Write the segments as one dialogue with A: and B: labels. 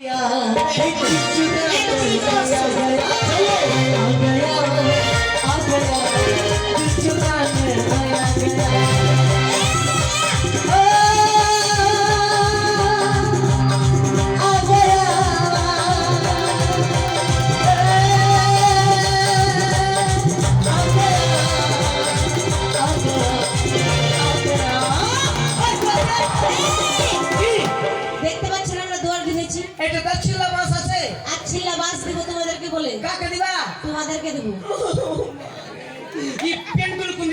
A: 呀。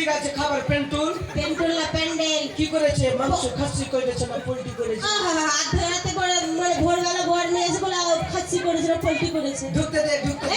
A: দিকে আছে খাবার পেন্টুল?
B: পেন্টুল্লা প্যান্ডেল।
A: কি করেছে? মাংস খাসি করেছে না পোল্ট্রি করেছে?
B: আধ রাতে করে মানে ভোরবেলা ভোর নিয়ে এসে বলে খাসি করেছে না
A: পোল্ট্রি করেছে। ঢুকতে দে
B: ঢুকতে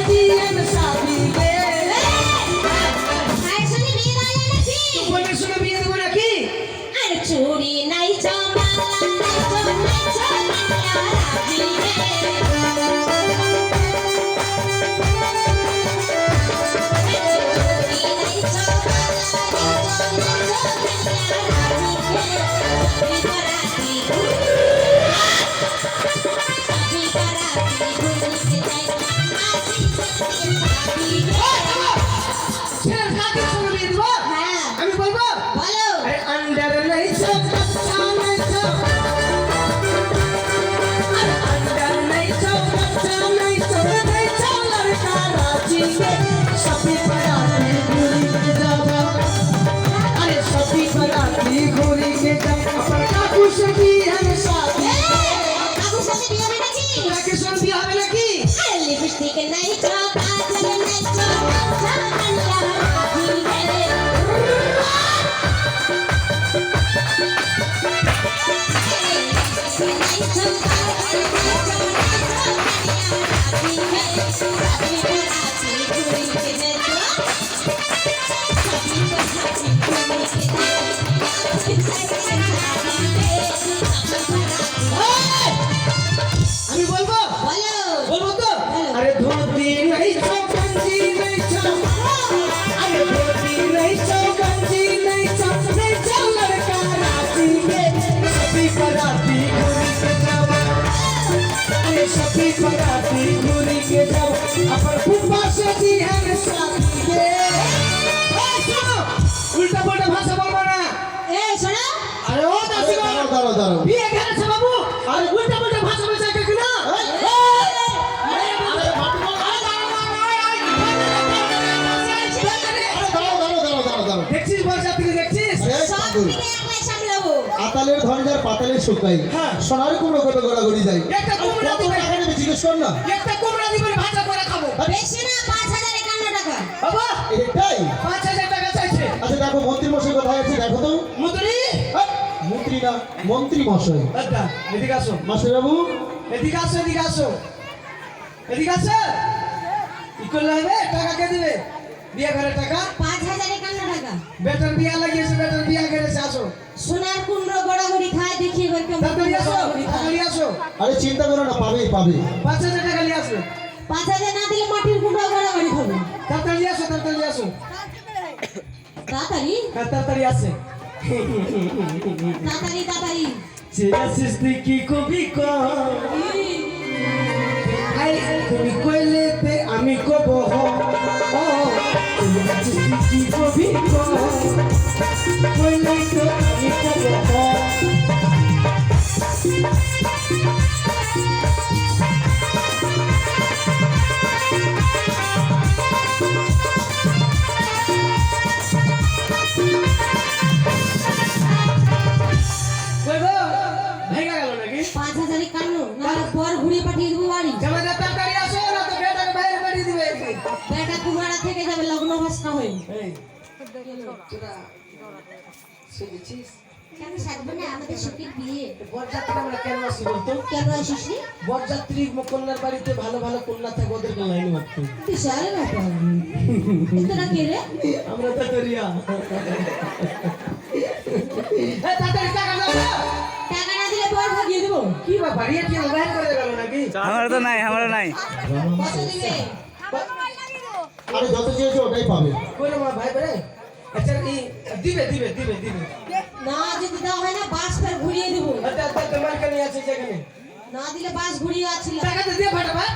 A: Eddie and the Shaw. সখী की पराती पूरी के जब अपन फुफा से दी है साथी के ए सुनो उल्टा पुल्टा भाषा बोलबा ना
B: ए सुनो
A: अरे ओ दासी
B: दारो दारो
C: दारो ধনজার পাতালের শুকাই
A: হ্যাঁ।
C: সোনার কুমড়ো কত গড়াগড়ি যায়
A: একটা কুমড়া
C: কত টাকা নেবে জিজ্ঞেস কর না।
A: একটা কুমড়া দিবেন ভাজা করে খাব।
B: বেশি না পাঁচ হাজার একান্ন টাকা।
A: বাবা
C: এটাই?
A: পাঁচ হাজার টাকা চাইছে।
C: আচ্ছা দেখো মন্ত্রী মশাই কোথায় আছে দেখো তো। এই, মন্ত্রী না মন্ত্রী মশাই।
A: দাদা এদিকে আসো।
C: মাস্টার বাবু
A: এদিকে আসো এদিকে আসো। এদিকে আসো। কি করলে হবে? টাকা কে দিবে? বিয়ে ঘরের টাকা?
B: পাঁচ হাজার একান্ন টাকা।
A: বেটার বিয়া লাগিয়েছে
C: আরে চিন্তা করো না পাবেই পাবে।
A: পাঁচ হাজার টাকা নিয়ে আসবে।
B: পাঁচ হাজার না দিলে মাটির কুমড়ো গড়াগড়ি খাব
A: তাড়াতাড়ি আসো তাড়াতাড়ি আসো।
B: তাড়াতাড়ি?
A: হ্যাঁ, তাড়াতাড়ি আসে।
B: তাড়াতাড়ি তাড়াতাড়ি।
A: চেনা সৃষ্টি কি কবি আই তুমি কইলেতে আমি কব। ও তুই কি কবি কর। তো
B: পাঁচ হাজারে কানো না পর ঘুরিয়ে পাঠিয়ে দেবো বাড়ি।
A: জামাই তাড়াতাড়ি আসো না তো বেটাকে বাইরে পাঠিয়ে দিবে।
B: বেটা কুমারা থেকে যাবে লগ্ন ভাসনা হয়ে।
A: সেজেছিস
B: কেন সাজবে না? আমাদের সুখের বিয়ে।
A: বরযাত্রী আমরা কেন আসি বলতো?
B: কেন আসিস নি?
A: বরযাত্রী কন্যার বাড়িতে ভালো ভালো কন্যা থাকে ওদেরকে লাইনে মারতে।
B: বিশাল ব্যাপার। তোরা কে রে?
A: আমরা তো করিয়া কি ব্যাপার ইয়ে কি মোবাইল করে গেল নাকি
D: আমার তো নাই
B: আমার নাই
C: আরে যত চেয়েছো ওটাই পাবে
A: কোন আমার ভাই বলে আচ্ছা কি দিবে দিবে দিবে দিবে
B: না যদি দাও হয় না বাস ফের ঘুরিয়ে দেব
A: আচ্ছা আচ্ছা তোমার কানে আছে যেখানে
B: না দিলে বাস ঘুরিয়ে আছিল
A: টাকা তো দিয়ে ফাটাবা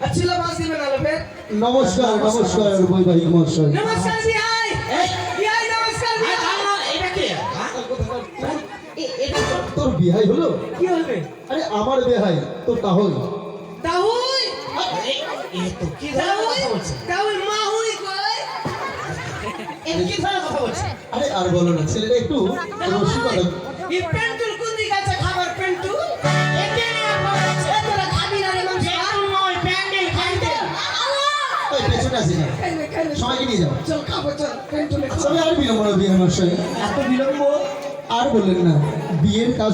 A: আচ্ছা বাস দিবে না ফের
C: নমস্কার নমস্কার বৈবাহিক মহাশয়
A: নমস্কার
C: তোর- বিহাই হলো?
A: কি হবে?
C: আরে আমার বেহাই তোর কাহই
A: তাহুই কি তাহুই তাহুই মা হুই কই এই কি ধরনের কথা বলছিস
C: আরে আর বলো না ছেলেটা একটু রসিকতা
A: এই পেন্টুল কোন দিকে আছে? খাবার পেন্টুল?
C: সবাইকে নিয়ে যাও।
A: চল খাব চল পেন্টুলে
C: তবে আর বিলম্ব না বিহাই মহাশয়
A: এত বিলম্ব?
C: আর বললেন না বিয়ের কাজ